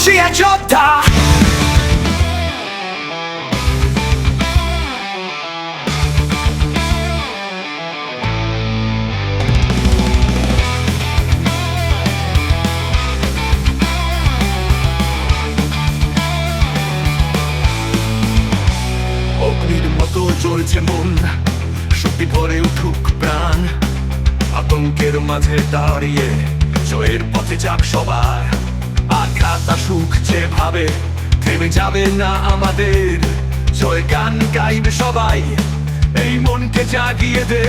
যোদ্ধা। অগ্নির মতো চলছে মন, শক্তি ভরে উঠুক প্রাণ। আতঙ্কের মাঝে দাঁড়িয়ে জয়ের পথে যাক সবার আঘাত আসুক যেভাবে থেমে যাবে না আমাদের। জয় গান গাইবে সবাই, এই মনকে জাগিয়ে দে।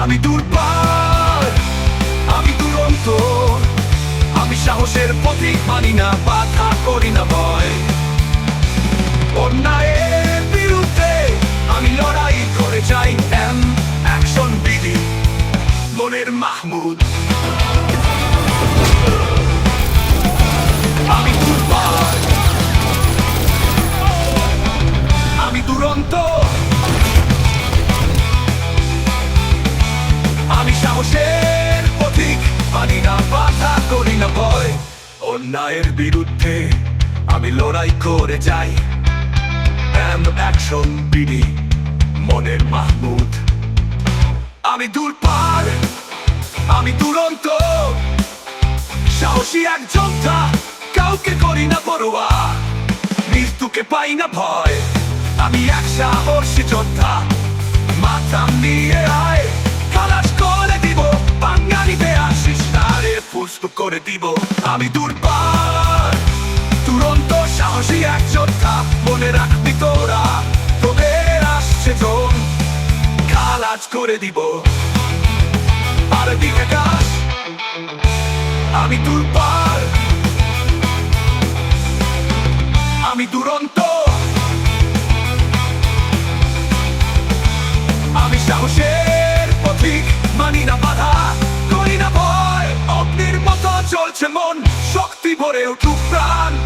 আমি দুর্বার আমি দুরন্ত আমি সাহসের প্রতীক মানি না, বাধা করি না ভয় অন্যায়ের বিরুদ্ধে আমি লড়াই করে যাই। অ্যাকশন বিডি মনের মাহমুদ। আমি দূর পার, আমি দুরন্ত। সাহসী এক যোদ্ধা, কাউকে করি না পরোয়া। মৃত্যুকে পাই না ভয়। আমি এক সাহসী যোদ্ধা, মাথা নিয়ে তারে করে দিব আমি দুর্বার তুরন্ত সাহসী এক যোদ্ধা, মনে রাখবি তোরা, তোদের আসছে জন। খালাজ করে দিব। আর দিকে আমি দুর্বার আমি দুরন্ত। আমি সাহসের মন শক্তি ভরে উঠুক প্রাণ।